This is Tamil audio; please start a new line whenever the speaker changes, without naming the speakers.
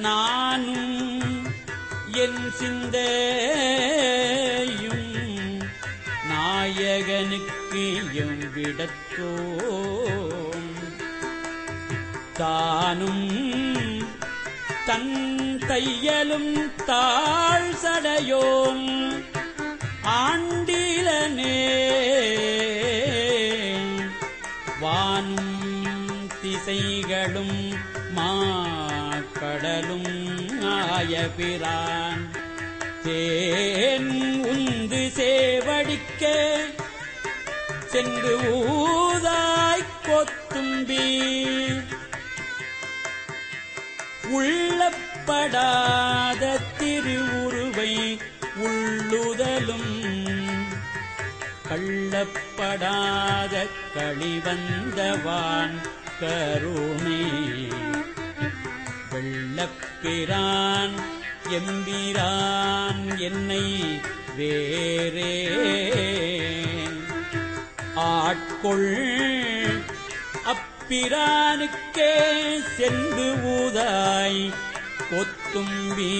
நானும் என் சிந்தையும் நாயகனுக்கு எவ்விடத்தோம் தானும் தன் தையலும் தாழ் சடையோம். ஆண்டிலனே வானும் திசைகளும் மா மாக்கடலும் ஆயபிரான் தேன் உந்து சேவடிக்க சென்று ஊதாய்க் கொத்தும்பி. உள்ளப்படாத திருவுருவை உள்ளுதலும். கள்ளப்படாத களிவந்தவான் கருணை. வெள்ளப்பிரான் எம்பிரான் என்னை வேறே ஆட்கொள் அப்பிரானுக்கே சென்று ஊதாய் கொத்தும்பி